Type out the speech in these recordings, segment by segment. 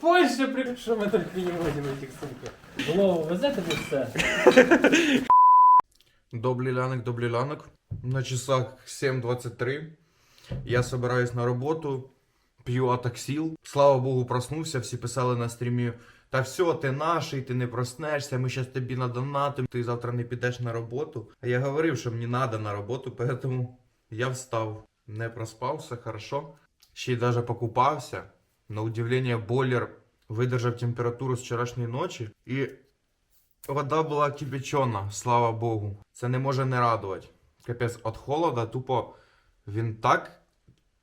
в Польщі при... Що ми тільки не возимо цих сумках? Голову везе тобі все? Добрий лянок, добрий лянок. На часах 7.23. Я собираюсь на роботу, п'ю атаксіл. Слава Богу, проснувся, всі писали на стрімі. Та все, ти наший, ти не проснешся, ми щас тобі надонатимо, ти завтра не підеш на роботу. А я говорив, що мені треба на роботу, поэтому я встав. Не проспав, все хорошо. Ще й даже покупався. На удивление, бойлер видержав температуру з вчорашньої ночі. І Вода була кипячена, слава Богу. Це не може не радувати. Капець, від холода, тупо він так.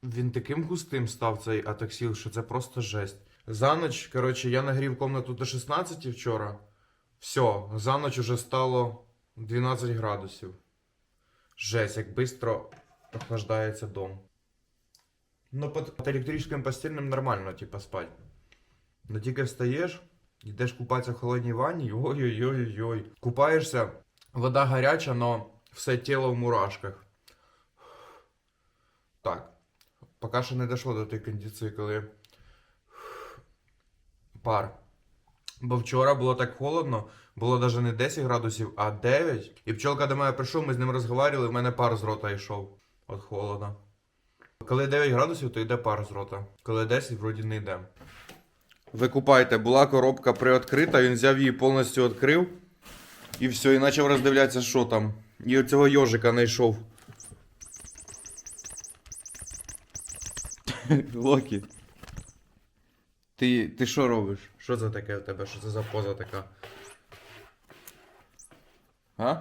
Він таким густим став цей атаксіл, що це просто жесть. За ніч, коротше, я нагрів комнату до 16 вчора. Все, за ніч уже стало 12 градусів. Жесть, як швидко охлаждається дом. Ну, під електричним постільним нормально, типа, спать. Но тільки встаєш, Йдеш купатися в холодній ванні, ой-ой-ой-ой. Купаєшся, вода гаряча, но все тіло в мурашках. Так. Поки що не дійшло до тієї кондиції, коли пар. Бо вчора було так холодно, було навіть не 10 градусів, а 9. І пчолка до мене прийшов, ми з ним розговорювали, в мене пар з рота йшов від холода. Коли 9 градусів, то йде пар з рота. Коли 10, вроді не йде. Ви купайте, була коробка приоткрита, він взяв її повністю відкрив. І все, і почав роздивлятися, що там. І оцього йожика знайшов. Локі. Ти, ти що робиш? Що це таке в тебе? Що це за поза така? А?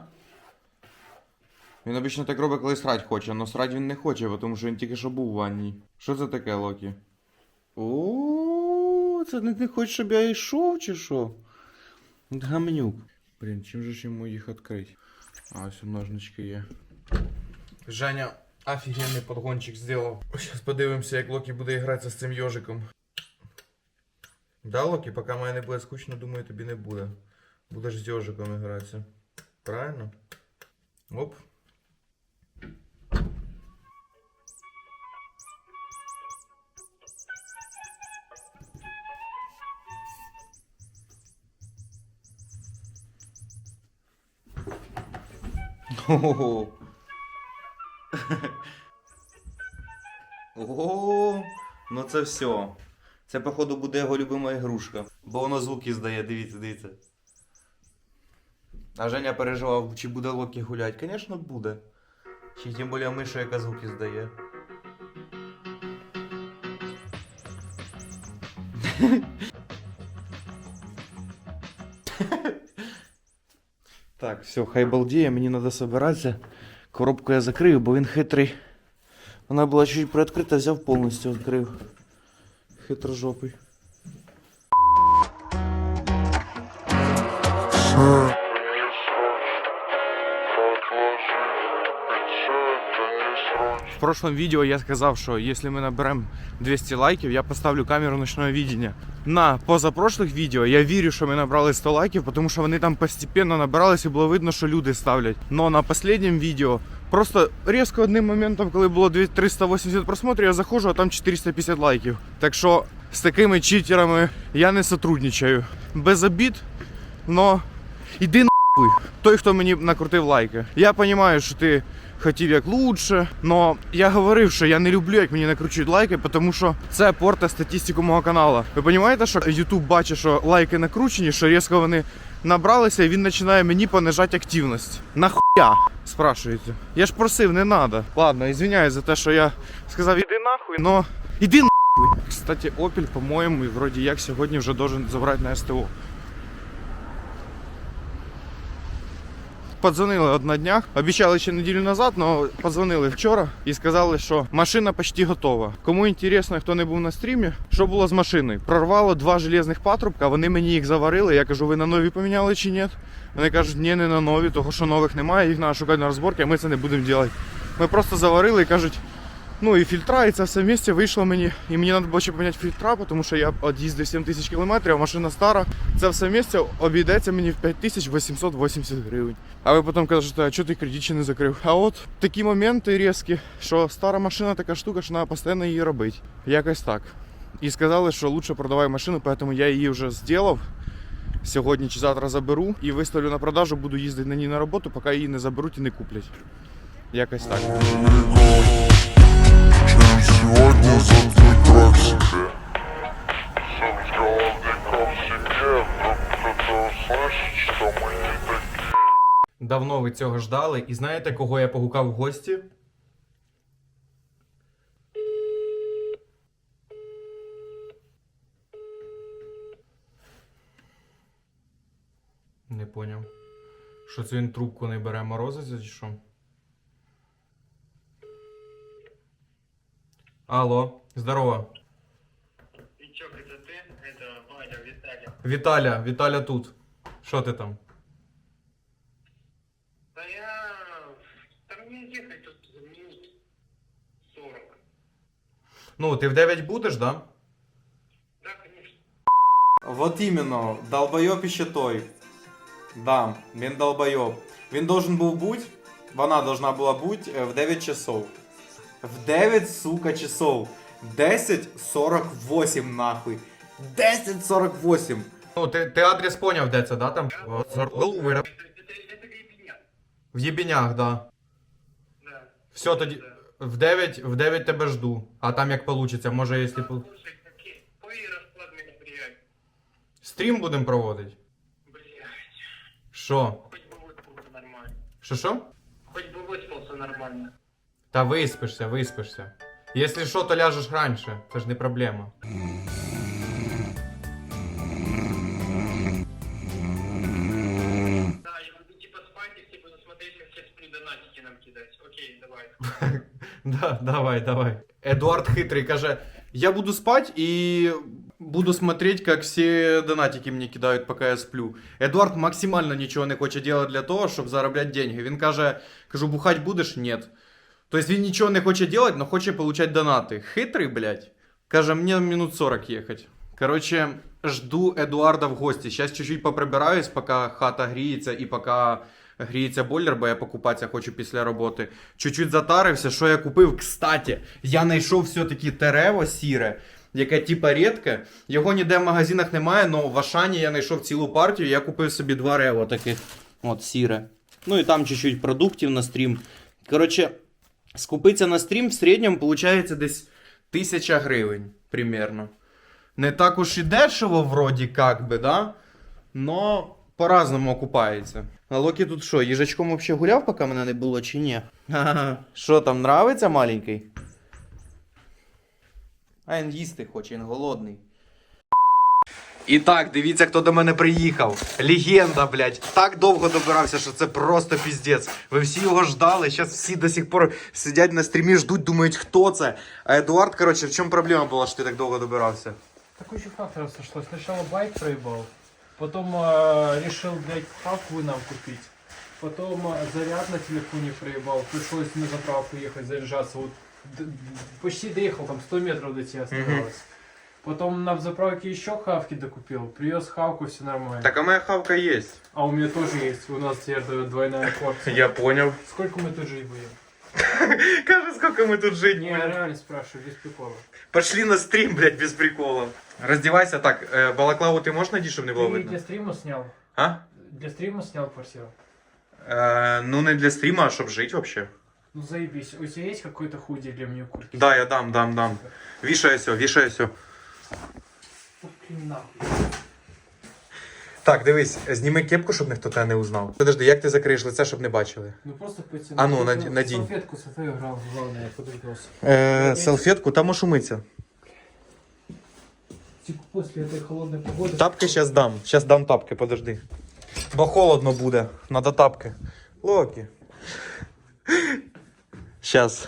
Він обично так робить, коли срать хоче, але срать він не хоче, тому що він тільки що був в ванні. Що це таке, Локі? О, це не ти хочеш, щоб я йшов чи що? Гамнюк. Блін, чим же ж йому їх відкрити? А, ось ножнички є. Женя офігенний подгончик зробив. Зараз подивимося, як Локі буде гратися з цим йожиком. Да, Локі, поки мені не буде скучно, думаю, тобі не буде. Будеш з йожиком гратися. Правильно? Оп. Ого. Ого, ну це все. Це, походу, буде його любима ігрушка. Бо воно звуки здає, дивіться, дивіться. А Женя переживав, чи буде Локі гулять. Звісно, буде. Чи тим більше миша, яка звуки здає. Так, все, хай балдіє, мені треба збиратися. Коробку я закрию, бо він хитрий. Вона була чуть приоткрита, взяв повністю відкрив. Хитрожопий. Прошлом видео я сказал, что если мы наберем 200 лайків, я поставлю камеру ночного видения. На позапрошлых відео я вірю, що ми набрали 100 лайків, тому що вони там постепенно набирались і було видно, що люди ставлять. Но на последнем відео просто різко одним моментом, коли було 380 просмотрів, я заходжу, а там 450 лайків. Так що з такими читерами я не сотрудничаю. Без обід, но іди нахуй. Той, хто мені накрутив лайки. Я розумію, що ти хотів як лучше, но я говорив, що я не люблю, як мені накручують лайки, тому що це порта статистику мого каналу. Ви розумієте, що YouTube бачить, що лайки накручені, що різко вони набралися, і він починає мені понижати активність. Нахуя? Спрашуєте. Я ж просив, не надо. Ладно, извиняюсь за те, що я сказав іди нахуй, но іди нахуй. Кстати, Opel, по-моєму, вроді як сьогодні вже должен забрати на СТО. Подзвонили от на днях, обіцяли ще неділю назад, але подзвонили вчора і сказали, що машина почти готова. Кому інтересно, хто не був на стрімі, що було з машиною? Прорвало два железних патрубка, вони мені їх заварили. Я кажу, ви на нові поміняли чи ні? Вони кажуть, ні, не на нові, того що нових немає, їх треба шукати на розборки, а ми це не будемо робити. Ми просто заварили і кажуть, ну і фільтра, і це все в вийшло мені. І мені треба було ще поміняти фільтра, тому що я від'їздив 7 тисяч кілометрів, а машина стара. Це все в місті обійдеться мені в 5880 гривень. А ви потім кажете, а чого ти кредит ще не закрив? А от такі моменти різкі, що стара машина така штука, що треба постійно її робити. Якось так. І сказали, що лучше продавай машину, поэтому я її вже зробив. Сьогодні чи завтра заберу і виставлю на продажу, буду їздити на ній на роботу, поки її не заберуть і не куплять. Якось так. Сегодня за твой себе? Сам голодников себе, вдруг кто-то услышит, что мы не такие. Давно ви цього ждали, і знаєте, кого я погукав в гості? Не поняв. Що це він трубку не бере морозиться чи що? Алло, здорово. Витек, это ты? Это Ваня, Виталий. Віталя, Віталя тут. Що ти там? Да я... Там мне ехать тут за минут 40. Ну, ти в 9 будеш, да? Да, конечно. Вот именно, долбойоб іще той. Да, він долбойоб. Він должен був бути, вона должна була бути е, в 9 часов. В 9, сука, часов. 10.48 нахуй. 10.48. Ну, ти, ти адрес поняв, де це, да? Там? Это, это, это Гребеня. В Єбінях, да. Да. Все, тоді в 9, в 9 тебе жду. А там як получиться, може, якщо... пол- Слушай, какие... Какой расклад мероприятий? Стрім будемо проводити. Блядь. Що? Хоть бы выспался нормально. Що що? Хоть бы выспался нормально. Та виспишся, виспишся. Якщо що, то ляжеш раніше, це ж не проблема. Да, я буду типа спать, если буду смотреть, как все сплю донатики нам кидать. Окей, давай. Да, давай, давай. Эдуард хитрый каже, я буду спать и буду смотреть, как все донатики мне кидают, пока я сплю. Эдуард максимально нічого не хоче делать для того, щоб заробляти деньги. Він каже, кажу, бухать будеш? Нет. Тобто він нічого не хоче делать, но хоче получать донати. Хитрий, блядь. Каже, мені минут 40 їхать. Короче, жду Едуарда в гості. Сейчас чуть-чуть поприбираюсь, поки хата гріється і поки гріється бойлер, бо я покупатися хочу після роботи. Чуть-чуть затарився, що я купив. Кстати, я знайшов все-таки терево сіре, яке типа рідке. Його ніде в магазинах немає, але в Ашані я знайшов цілу партію. Я купив собі два рево таких. От сіре. Ну і там чуть-чуть продуктів на стрім. Коротше, скупиться на стрім в середньому виходить десь тисяча гривень примерно. Не так уж і дешево, вроді как би, да? Но по-разному окупається. А Локі тут що, їжачком взагалі гуляв, поки мене не було, чи ні? Що там, нравиться маленький? А він їсти хоче, він голодний. І так, дивіться, хто до мене приїхав. Легенда, блядь. Так довго добирався, що це просто піздець. Ви всі його ждали. Зараз всі до сих пор сидять на стрімі, ждуть, думають, хто це. А Едуард, коротше, в чому проблема була, що ти так довго добирався? Такой еще факторов сошлось. Сначала байк проебал, потом э, решил, блядь, хавку нам купить. Потом э, заряд на телефоне проебал, пришлось на заправку ехать заряжаться. Вот д- д- почти доехал, там 100 метров до тебя оставалось. Потом на заправке еще хавки докупил, привез хавку, все нормально. Так, а моя хавка є. А у меня тоже есть, у нас теперь двойная порция. Я понял. Сколько мы тут жить будем? Каже, сколько мы тут жить Не, я реально спрашиваю, без прикола. Пошли на стрим, блядь, без приколов. Раздевайся так, э, балаклаву ты можешь найти, чтобы не было Ты видно? для стрима снял? А? Для стрима снял квартиру? Э, ну, не для стрима, а чтобы жить вообще. Ну заебись, у тебя есть какой-то худи для мне куртки? Да, я дам, дам, дам. Вішаю все, вішаю все. Ух, блин, нахуй. Так, дивись, зніми кепку, щоб ніхто тебе не узнав. Подожди, як ти закриєш лице, щоб не бачили? Ну просто потяни. А ну, Только нади- надень. Салфетку с этой играл, главное, я подругался. Е, салфетку, там ошумиться. Типа после этой холодной погоды... Тапки зараз дам. Зараз дам тапки, подожди. Бо холодно буде. Надо тапки. Локі. Щас.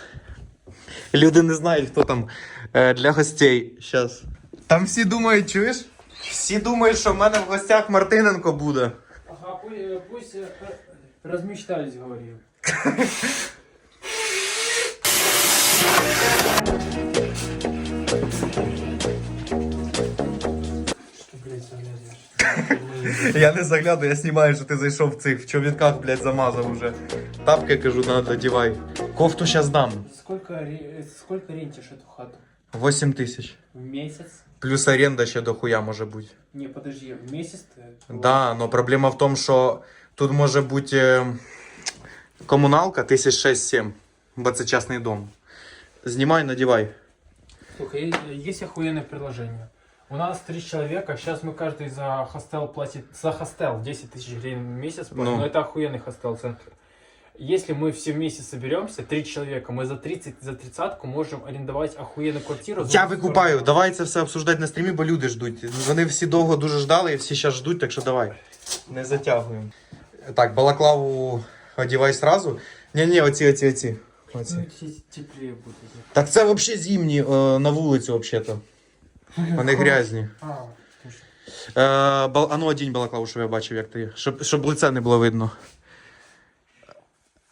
Люди не знають, хто там е, для гостей. Щас. Там всі думають, чуєш? Всі думають, що в мене в гостях Мартиненко буде. Ага, пусть, э, пусть э, размечтались, говорил. Что, блядь, заглядываешь? Я не заглядаю, я знімаю, що ти зайшов в цих в човітках, блядь, замазав уже. Тапки, кажу, надо, одівай. Кофту щас дам. Сколько, ре- сколько рентишь эту хату? 8 тисяч. В месяц? Плюс оренда ще дохуя може бути. Не, подожди, в месяц ты... Да, но проблема в тому, що тут може бути е, комуналка 1006-7, бо це частний дом. Знімай, надівай. Слушай, е- есть охуенное предложение. У нас три человека, сейчас мы каждый за хостел платит, за хостел 10 тысяч гривен в месяц, платим, Ну. но это охуенный хостел центр. Если мы все вместе соберемся, три человека, мы за 30, за тридцатку можем арендовать охуенную квартиру. Я 40. викупаю, давай це все обсуждати на стрімі, бо люди ждуть. Вони всі довго дуже ждали і всі зараз ждуть, так що давай. Не затягуємо. Так, балаклаву одівай сразу. Ні-ні, оці, оці, оці. оці. Ну, те- теплее будет. Так це взагалі зимні е, на вулицю, взагалі-то. Вони грязні. А. Е, бал... А ну одінь балаклаву, щоб я бачив, як ти. Щоб, щоб лице не було видно.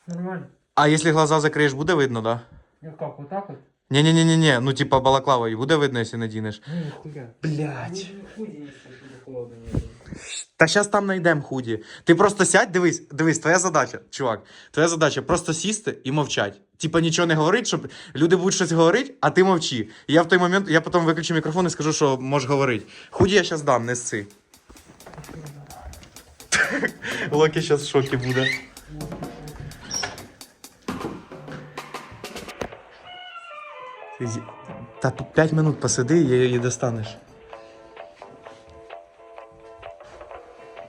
Нормально. А якщо глаза закриєш, буде видно, да? Ну как, вот так вот? Ні-ні-ні-ні, ну типа балаклава і буде видно, якщо надінеш. Ну, нихуя. Блять. Ну. Та зараз там знайдемо худі. Ти просто сядь, дивись, дивись, твоя задача, чувак. Твоя задача просто сісти і мовчать. Типа нічого не говорить, щоб люди будуть щось говорити, а ти мовчи. І я в той момент, я потім виключу мікрофон і скажу, що можеш говорити. Худі я зараз дам, не сси. Локі зараз в шокі буде. Та тут 5 минут посиди і її достанеш.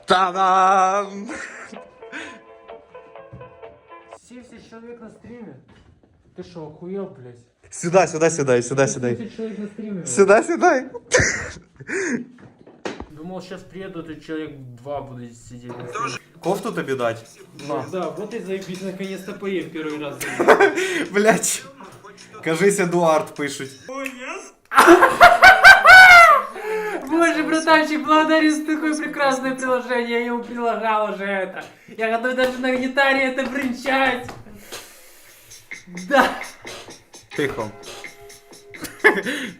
Та-дам! 70 человек на стриме? Ты что, охуел, блядь? Сюда, сюда, сюда, сюда, сюда. 70 человек на стриме. Сюда, сюда. Думал, сейчас приедут и человек два будет сидеть. на стриме. Кофту тобі дать? Да, вот и заебись, наконец-то поем первый раз. Блять. Кажись, Едуард пишуть. Боже, братанчик, благодарю за такое прекрасное приложение. Я ему прилагал уже это. Я готов даже на гитаре это бренчать. Да. Тихо.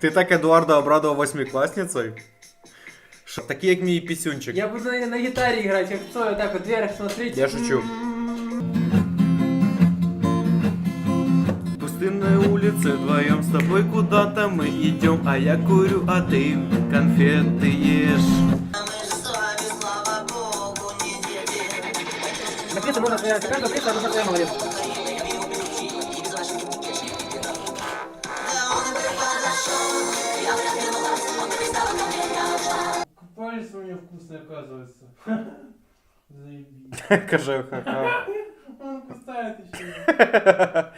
Ти так Едуарда обрадував восьмикласницею? Що, такий, як мій пісюнчик. Я буду на, на гитаре играть, как Цой, вот так вот вверх смотреть. Я шучу. Улице вдвоем с тобой куда-то мы идем, а я курю, а ты конфеты ешь. Накрыто можно сказать, каждого клипа нужно своя молодец. Купались у меня вкусные, оказывается. Заебись. Каже, ха-ха. Он кусает еще.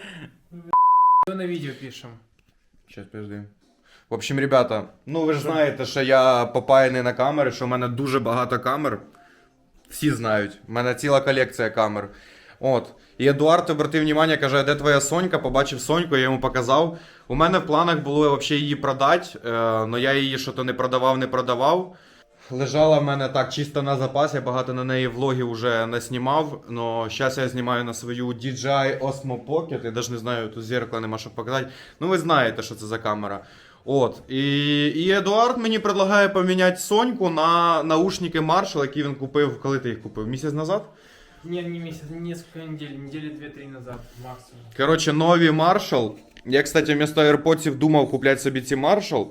Что на видео пишем? Сейчас, подожди. В общем, ребята, ну ви ж знаєте, що я попаяний на камери, що в мене дуже багато камер. Всі знають. У мене ціла колекція камер. От. І Едуард обратив увагу, каже, де твоя Сонька? Побачив Соньку, я йому показав. У мене в планах було взагалі її продати, але я її що то не продавав, не продавав. Лежала в мене так чисто на запас, я багато на неї влогів вже не знімав, але зараз я знімаю на свою DJI Osmo Pocket, я навіть не знаю, тут зеркала нема що показати. Ну ви знаєте, що це за камера. От. І, і Едуард мені предлагає поміняти Соньку на наушники Marshall, які він купив, коли ти їх купив? Місяць назад? Не, не месяц, несколько недель, недели 2-3 назад максимум. Коротше, нові Marshall. Я, кстати, вместо AirPods думав купляти собі ці Marshall.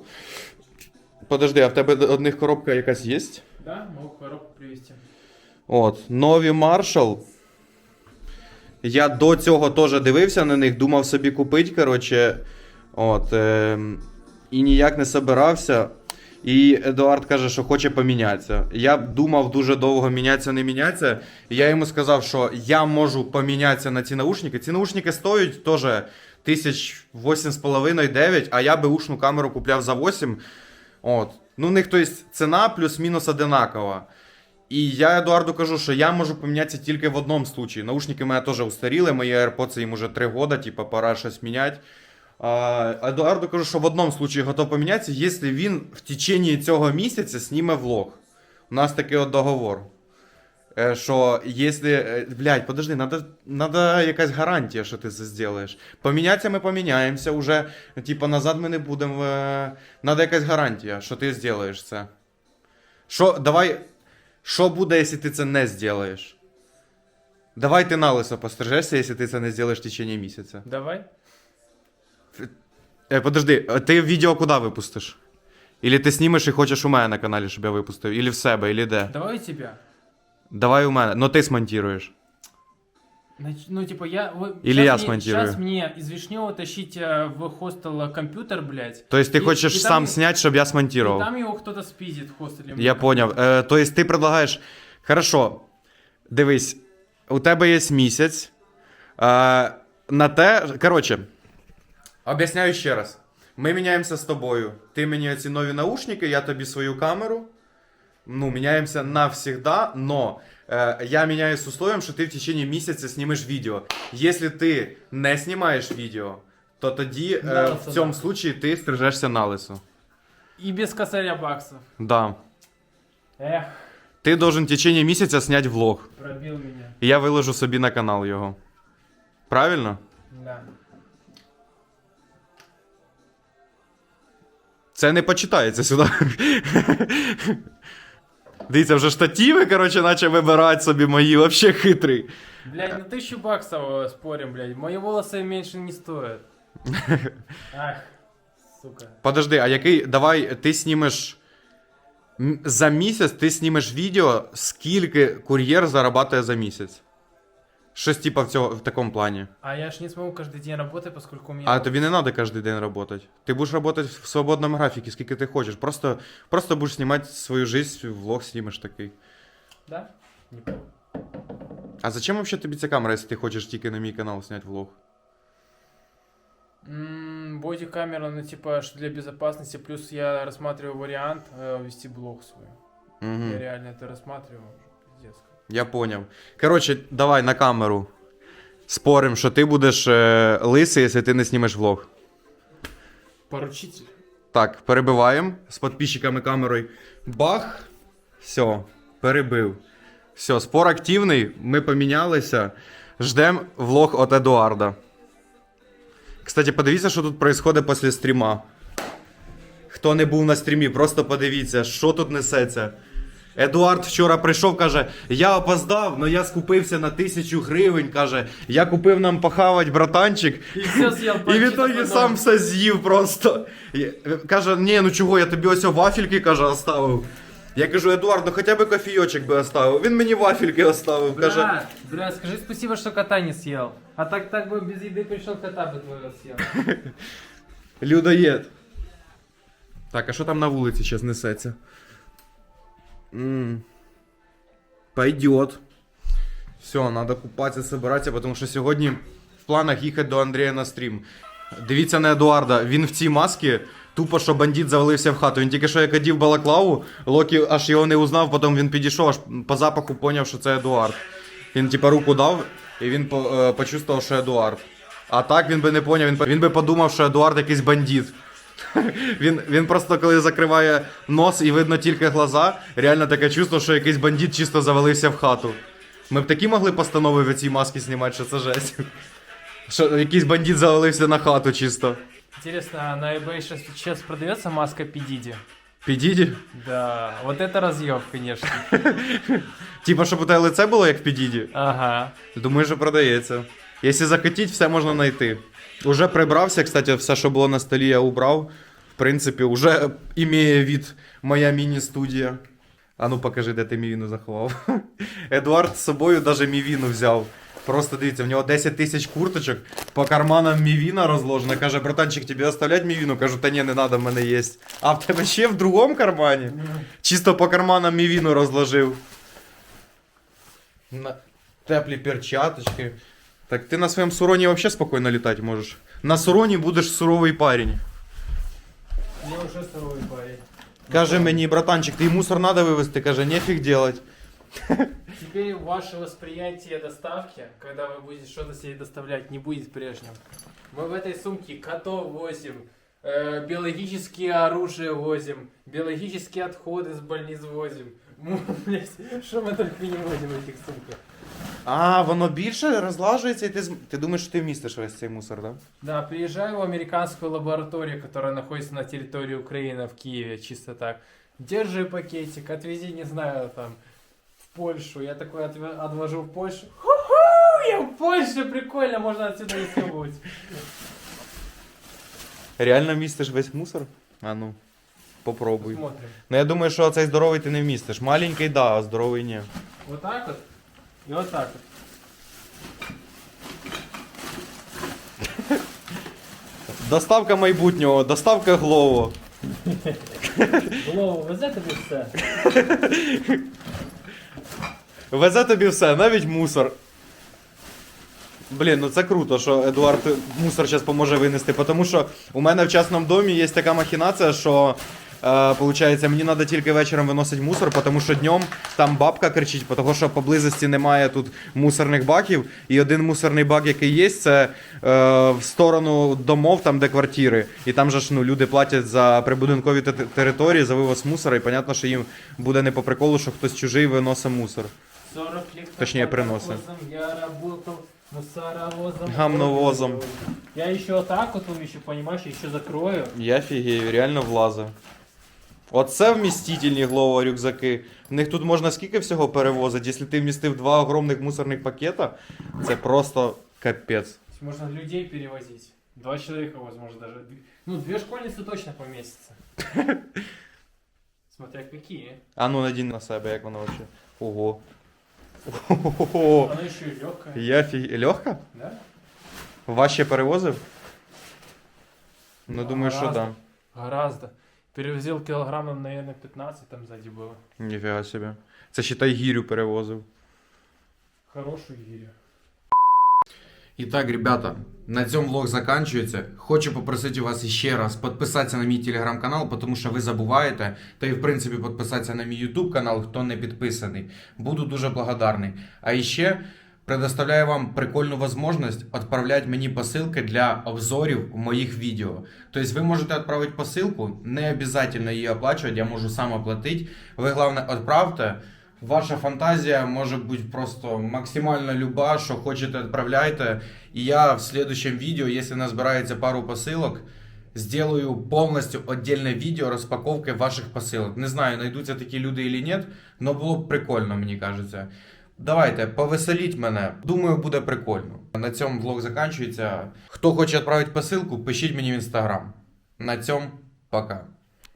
Подожди, а в тебе одних коробка якась є? Да, могу коробку привезти. От, нові Marshall. Я до цього теж дивився на них, думав собі купити, коротше. От, е, і ніяк не собирався. І Едуард каже, що хоче помінятися. Я думав дуже довго мінятися, не мінятися. І я йому сказав, що я можу помінятися на ці наушники. Ці наушники стоять теж тисяч 8,5-9, а я би ушну камеру купляв за 8. От. Ну, в них тобто, ціна плюс-мінус одинакова. І я Едуарду кажу, що я можу помінятися тільки в одному случаї. Наушники мене теж устаріли, мої AirPods їм уже 3 роки, типа пора щось міняти. Едуарду кажу, що в одному случаї готов помінятися, якщо він в течение цього місяця зніме влог. У нас такий от договор. Е, Що якщо. е, Блядь, подожди, надо, надо якась гарантія, що ти це зробиш. Помінятися ми поміняємося уже. Типа назад ми не будемо. е, Надо якась гарантія, що ти зробиш це. Що, давай. Що буде, якщо ти це не зробиш? Давай ти на лисо пострижешся, якщо ти це не зробиш в течение місяця. Давай. Е, подожди, ти відео куди випустиш? Ілі ти знімеш і хочеш у мене на каналі, щоб я випустив? Ілі в себе, ілі де? Давай у тебя. Давай у мене. Ну ти смонтіруєш. Нач- Ну, типа, я... Или я смонтирую. Сейчас мне из Вишнева тащить э, в хостел компьютер, блядь. Тобто ти І- хочеш і там сам є- зняти, щоб я И смонтував. там его кто-то спиздит в хостеле. Я поняв. Е, то есть ти предлагаєш. Хорошо. Дивись, у тебе є місяць. Е, на те. Коротше. Об'ясняю ще раз. Ми міняємося з тобою. Ти мені ці нові наушники, я тобі свою камеру. Ну, міняємося навсегда, но е, я міняю з условием, що ти в течение місяця знімеш відео. Якщо ти не знімаєш відео, то тоді На в цьому да. случаї ти стрижешся на лисо. И без косаря баксов. Да. Эх, Ти должен в течение місяця зняти влог. пробил меня. І я виложу собі на канал його. Правильно? Да. Це не почитається сюди. Дивіться, вже штативи, коротше, наче вибирати собі мої, вообще хитрий. Блядь, на тысячу баксов э, спорим, блядь. Мои волосы меньше не стоят. Ах, сука. Подожди, а який. Давай ти знімеш. м, За місяць ти знімеш відео, скільки кур'єр зарабатує за місяць. Щось типа в, цього, в такому плані. А я ж не смогу каждый день работать, поскольку у меня... А тобі не треба кожен день працювати. Ти будеш працювати в свободному графіку, скільки ти хочеш. Просто, просто будеш знімати свою життя, влог знімеш такий. Да? Не понял. А зачем вообще тобі ця камера, якщо ти хочеш тільки на мій канал зняти влог? М, Боди-камера, ну типа, что для безопасности. Плюс я рассматриваю вариант э, вести блог свой. Угу. Я реально это рассматриваю. Пиздец. Я поняв. Коротше, давай на камеру. Спорим, що ти будеш е, лисий, якщо ти не знімеш влог. Поручитель. Так, перебиваємо з підписчиками камерою. Бах. Все, перебив. Все, спор активний, ми помінялися. Ждем влог від Едуарда. Кстати, подивіться, що тут відбувається після стріма. Хто не був на стрімі, просто подивіться, що тут несеться. Едуард вчора прийшов, каже: Я опоздав, але я скупився на тисячу гривень. Каже, я купив нам похавать, братанчик. І все з'їв, І в бачите, ітогі потім. сам все з'їв просто. І, е, Каже, ні, ну чого, я тобі ось вафельки, каже, оставив. Я кажу, Едуард, ну хоча б кофійочок би оставив. Він мені вафельки оставив. Каже, Бля, бля, скажи спасибо, что кота не съел. А так так бы без еды пришел, кота бы твоего съел. людоєд. Так, а що там на вулиці зараз несеться? М Пойдет. Все, надо купатися, собиратися, тому що сьогодні в планах їхати до Андрія на стрім. Дивіться на Едуарда, він в цій масці, тупо що бандит завалився в хату. Він тільки що як одів балаклаву, Локі аж його не узнав, потім він підійшов, аж по запаху поняв, що це Едуард. Він типа руку дав, і він е, почувствував, що Едуард. А так він би не поняв, він би подумав, що Едуард якийсь бандит. Він, він просто коли закриває нос і видно тільки глаза, реально таке чувство, що якийсь бандит чисто завалився в хату. Ми б такі могли постанови в цій масці знімати, що це жесть. Що якийсь бандит завалився на хату чисто. Интересно, а на eBay сейчас, сейчас продается маска Пидиди? Підіді? Да, вот это разъеб, конечно. Типа, щоб у тебе лице було як в підіді. Ага. Думаю, що продається. Якщо захотіть, все можна знайти. Уже прибрався, кстати, все, що було на столі, я убрав. В принципі, уже імеє від моя міні-студія. А ну покажи, де ти мівіну заховав. Едуард з собою навіть мівіну взяв. Просто дивіться, в нього 10 тисяч курточок, по карманам мівіна розложена. Каже, братанчик, тобі оставлять мівіну? Кажу, та ні, не треба, в мене є. А в тебе ще в другому кармані? Чисто по карманам мівіну розложив. На... Теплі перчаточки. Так ти на своєму суроні взагалі спокійно літати можеш. На суроні будеш суровий парень. Я уже второй парень. Каже мені, братанчик, ти мусор надо вивезти, каже, нефіг делать. Теперь ваше восприятие доставки, когда вы будете что-то себе доставлять, не будет прежним. Мы в этой сумке котов возим, э, биологические оружие возим, биологические отходы с больниц возим. Ну, блядь, Что мы только не возим в этих сумках. А, воно більше розлажується, і ти, зм- ти думаєш, що ти вмістиш весь цей мусор, да? Да, приезжаю в американскую лабораторию, которая находится на территории Украины, в Киеве, чисто так. Держи пакетик, отвези, не знаю, там, в Польшу. Я такой отве- отвожу в Польшу. Ху-ху, я в Польше, прикольно, можно отсюда не съебывать. Реально вмістиш весь мусор? А ну, попробуй. Смотрим. Ну я думаю, що цей здоровий ти не вмістиш. Маленький, да, а здоровий ні. Вот так вот и вот так вот. Доставка майбутнього, доставка Глово. Голову везе тобі все. Везе тобі все, навіть мусор. Блін, ну це круто, що Едуард мусор зараз поможе винести, тому що у мене в частному домі є така махінація, що получається, мені треба тільки вечором виносити мусор, тому що днем там бабка кричить, тому що поблизості немає тут мусорних баків. І один мусорний бак, який є, це е, в сторону домов, там де квартири. І там же ж ну, люди платять за прибудинкові території, за вивоз мусора, і понятно, що їм буде не по приколу, що хтось чужий виносить мусор. 40 лет. Точнее, приносом. Я работал мусоровозом. Гамновозом. Я еще вот так вот еще, понимаешь, еще закрою. Я фігію, реально влазив. Оце вмістительні глово рюкзаки. В них тут можна скільки всього перевозити. Якщо ти вмістив два огромних мусорних пакета, це просто капець. Можно людей перевозить. Два человека, возможно, даже. Ну, две школьницы точно поместятся. Смотря какие. А ну надінь на себе, як воно взагалі. Ого. Ого. Она еще и легкая. Я фіг... Легка? Да? Ваще перевозив? Ну, думаю, що Гораздо. да. Гораздо. Перевозил килограммов, наверное, 15 там сзади было. Ніфіга собі. Це считай гірю перевозив. Хорошую гирю. Итак, ребята, на цьому влог заканчується. Хочу попросити вас ще раз підписатися на мій телеграм-канал, тому що ви забуваєте. Та і в принципі підписатися на мій ютуб канал, хто не підписаний. Буду дуже благодарний. А ще предоставляю вам прикольну можливість відправляти мені посилки для обзорів моїх відео. Тобто ви можете відправити посилку, не обов'язково її оплачувати, я можу сам оплатити. Ви головне відправте. Ваша фантазія може бути просто максимально люба, що хочете, відправляйте. І я в следующем відео, якщо назбирається пару посилок, сделаю повністю отдельне відео розпаковки ваших посилок. Не знаю, знайдуться такі люди чи ні, але було б прикольно, мені кажеться. Давайте, повеселіть мене. Думаю, буде прикольно. На цьому влог закінчується. Хто хоче відправити посилку, пишіть мені в інстаграм. На цьому пока.